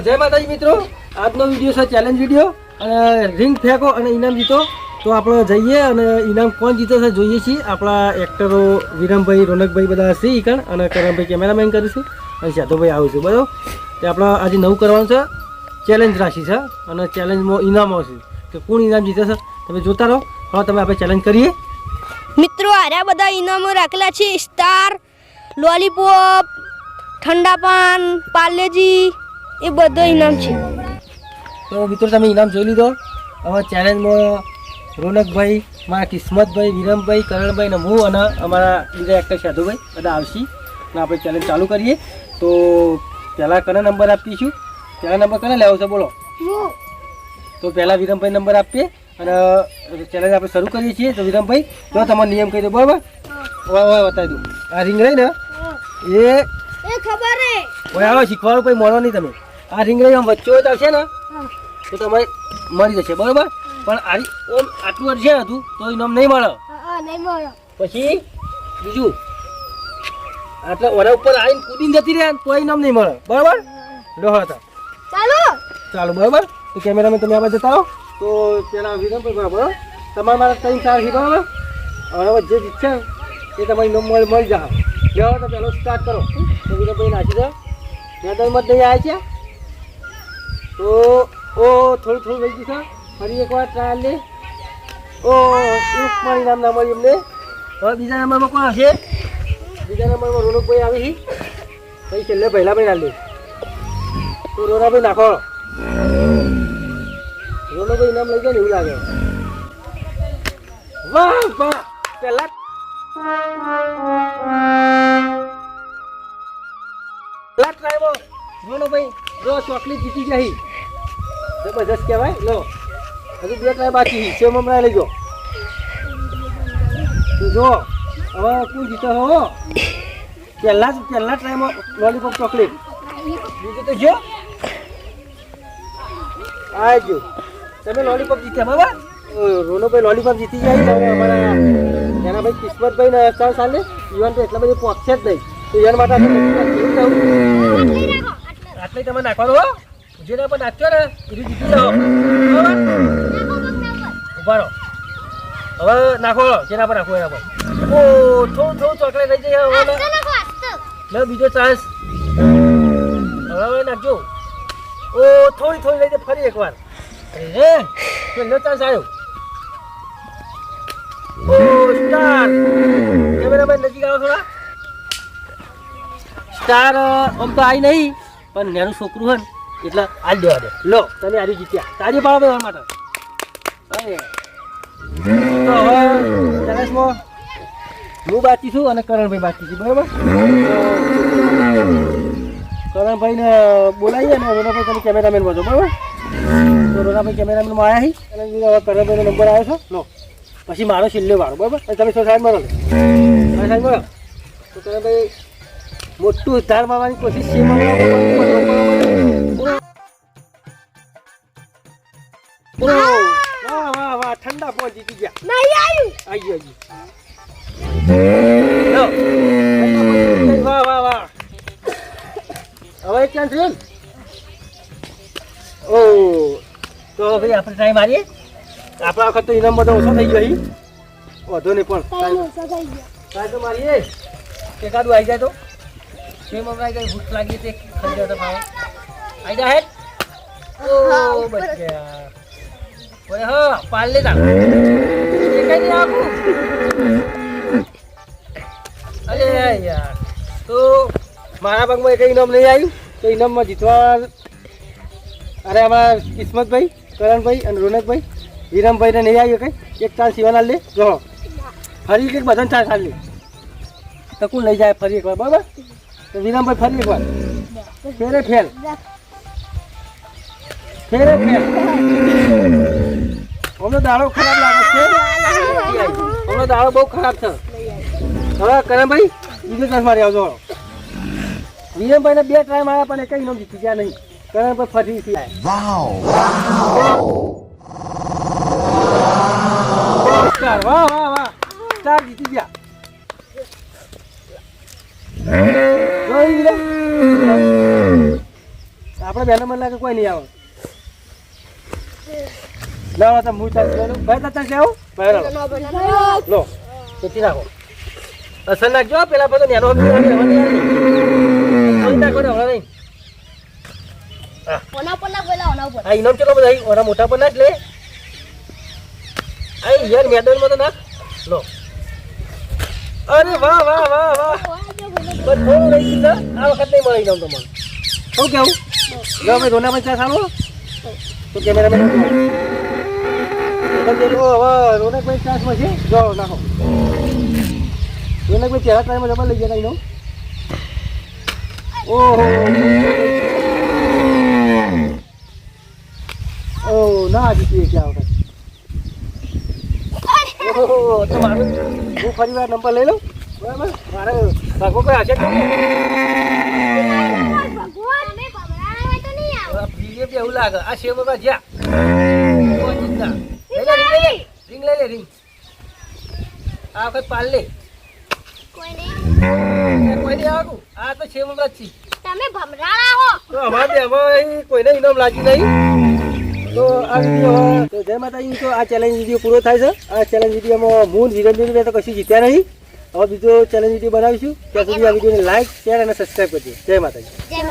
જય માતાજી મિત્રો. આજનો વીડિયો છે ચેલેન્જ વીડિયો અને રિંગ ફેંકો અને ઇનામ જીતો. તો આપણે જઈએ અને ઇનામ કોણ જીતે છે જોઈએ છીએ. આપણા એક્ટરો વિરમભાઈ, રોનકભાઈ બધા હશે ઈકણ કણ. અને કરણભાઈ કેમેરામેન કરીશું. અને સાધુભાઈ છું, બરાબર? તે આપણે આજે નવું કરવાનું છે. ચેલેન્જ રાખી છે. અને ચેલેન્જમાં ઇનામ આવશે કે કોણ ઇનામ જીતે છે? તમે જોતા રહો. હવે તમે આપણે ચેલેન્જ કરીએ. મિત્રો, આર્યા બધા ઇનામો રાખેલા છે. સ્ટાર લોલીપોપ ઠંડા પાન પાર્લેજી એ બધો ઇનામ છે. તો મિત્રો તમે ઇનામ જોઈ લીધો? હવે ચેલેન્જમાં રોનકભાઈ મારા કિસ્મતભાઈ વિરમભાઈ કરણભાઈ ને હું અને અમારા બીજા એક્ટર સાધુભાઈ બધા આવશી અને આપણે ચેલેન્જ ચાલુ કરીએ. તો પહેલાં કને નંબર આપીશું? પહેલા નંબર કને લેવો છે બોલો. તો પહેલાં વિરમભાઈ નંબર આપીએ અને ચેલેન્જ આપણે શરૂ કરીએ છીએ. તો વિરમભાઈ જો તમારો નિયમ કહી દો બરાબર? હવે બતાવી દઉં. આ રીંગ રહી ને? એ ખબર ઓય આવો શીખવાનું પછી મળો નહીં તમે. આ રીંગણી આમ વચ્ચે આવશે ને તો તમારે મરી જશે બરોબર? પણ આરી ઓમ આટલું વર્ષે હતું તો ઇનામ નહીં મળે. પછી બીજું આટલા ઓરા ઉપર આવીને કૂદીને જતી રહે તો ઇનામ નહીં મળે. બરોબર? લો હતા. ચાલો. ચાલો બરોબર? તો કેમેરામેન તમે આવા જતા આવો તો પેલા વિરમભાઈ બરાબર તમારે મારા ત્રણ ચાર હી બરાબર? હવે જે જીત છે એ તમારી ઇનામ મળી મળી જાઓ લો તો પહેલો સ્ટાર્ટ કરો. તો વિરમભાઈ નાખી દો. મેદાનમાં મત નહીં આવે છે? તો ઓ, થોડું થોડું ગયું છે ફરી એકવાર ટ્રાયલ લે. ઓ એક ઇનામ ના મળ્યું એમને હવે બીજા નંબરમાં કોણ હશે? બીજા નંબરમાં રોનકભાઈ આવી છે. પછી છેલ્લે પહેલાભાઈ ના લે. તો રોનાભાઈ નાખો. રોનકભાઈ નામ લઈ ગયા ને એવું લાગે. વાહ વાહ. પહેલા પહેલા ટ્રાયમાં ભાઈ. જો ચોકલેટ જીતી જાય. જબરજસ્ત કહેવાય. લો. હજુ બે, ત્રણ બાકી સેવ મમરા લેજો ગયો તો જો, હવે કોણ જીતે હો? પહેલા જ, પહેલા ટ્રાયમાં લોલીપોપ ચોકલેટ બીજું તો જો. આ જો. તમે લોલીપોપ જીત્યા બાબા રોનોભાઈ લોલીપોપ જીતી હવે અમારા એના ભાઈ કિસ્મતભાઈ ને ચાર સાલે યુવાન તો એટલા બધી પહોંચશે જ નહીં. તો એના માટે આટલે તમે નાખવાનું, હો. જેના પર નાખ્યો ને એ જીતી જાઓ ઊભા રહો. હવે નાખો જેના પર નાખો એના પર. ઓ, થોડું થોડું ચોકલેટ લઈ જઈએ, હવે લે, બીજો ચાન્સ હવે નાખજો. ઓ, થોડી થોડી લઈ જાય ફરી એકવાર. અરે પહેલો ચાન્સ આવ્યો ઓ સ્ટાર કેમેરામેન નજીક આવો થોડા. સ્ટાર આમ તો આવી નહીં. પણ નાનું છોકરું હોય ને, એટલે આજ દેવા દે. લો, તને હારી જીત્યા. તારી પાડો એના માટે. હું બાકી છું અને કરણભાઈ બાકી છું, બરાબર? કરણભાઈને બોલાવીએ ને રોનાભાઈ તમે કેમેરામેન બનો બરાબર? તો રોનાભાઈ કેમેરામેનમાં આવ્યા હી અને હવે કરણભાઈનો નંબર આવ્યો છે. લો, પછી મારો છેલ્લો વાળો, બરાબર? તમે સો સાહેબ મળો સાહેબ સાઈડમાં રહો તો કરણભાઈ મોટું ધાર મારવાની કોશિશ છે ઓ, વાહ વાહ વાહ ઠંડા પોન જીતી ગયા. નહીં આવ્યું ગયો વાહ વાહ વાહ. હવે ક્યાં થયું ઓ તો ભાઈ આપણે ટ્રાય મારીએ આપણા વખત તો ઇનામ બધો ઓછો થઈ ગયો વધુ નહીં પણ. try- try તો મારીએ. એકાદું આવી જાય તો. કેમ હમણાં કઈ ભૂખ લાગી તે ખાઈ તો આવી જાય હેડ. ઓ બચ ગયા. ઓરે હા પાલ લે તા એ કઈ નહીં આપું અરે યાર. તો મારા ભાગમાં એક ઇનામ નહીં આવ્યું? તો ઇનામમાં જીતવા અરે અમારા કિસ્મતભાઈ કરણભાઈ અને રોનકભાઈ વિરમભાઈને નહીં આવ્યો કઈ? એક ચાન્સ શિવાના લે જો. ફરી એક બધાને ચાન્સ આલી તો કોણ લઈ જાય ફરી એકવાર બરાબર? તો વિરમભાઈ ફરી પણ ફેરે ફેલ ફેરે ફેલ અમને દાડો ખરાબ લાગે છે. અમને દાડો બહુ ખરાબ છે. હવે કરણભાઈ બીજો ચાન્સ મારી આવજો. વિરમભાઈને બે ટ્રાય માર્યા પણ એક ઇનામ જીતી ગયા નહીં. કરણભાઈ ફરીથી સ્ટાર વાહ વાહ વાહ. સ્ટાર જીતી ગયા. આપણે બેનો મને લાગે કોઈ નહીં આવે. લાવો તમે હું ચાલ ભાઈ તો ચાલ આવું ભાઈ લો ખેતી નાખો અસર નાખજો પેલા બધો નેનો નાખો ને હમણાં નહીં. આ. ઇનામ ચલો બધા ઓના મોટા પર નાખ લે. આ યાર મેદાનમાં તો નાખ. લો. અરે વાહ વાહ વાહ વાહ. બધું રહી ગયું આ વખત નહીં મળે ઇનામ તમને શું કેવું? જો ભાઈ રોના પૈસા સારો તો કેમેરામેન હવે રોનકભાઈ ચાસમાં છે? જો, નાખો. રોનકભાઈ પહેલા ટાઈમે જમા લઈ ગયા ઇનામ ઓહો. ઓ, ના જીતીએ ક્યાં વખત ઓહો, તો મારું હું ફરી વાર નંબર લઈ લઉં. બરાબર? મારે ભાગો કોઈ હશે એવું લાગે. આ સેવ જ્યાં. લઈ લે ring આ વખત પાલ લે. કોઈ નહીં આવતું. આ તો સેવ બાબા જ તમે ભમરાળા હો. તો અમારે હવે કોઈને ઇનામ લાગ્યું નહીં. તો આ વીડિયો તો જય માતાજી તો આ ચેલેન્જ વીડિયો પૂરો થાય છે. આ ચેલેન્જ વિડીયોમાં હું નિરંજન તો કશું જીત્યા નહીં. હવે બીજો ચેલેન્જ વીડિયો બનાવીશું. ત્યાં સુધી આ વિડીયોને લાઈક શેર અને સબસ્ક્રાઈબ કરજો. જય માતાજી. જય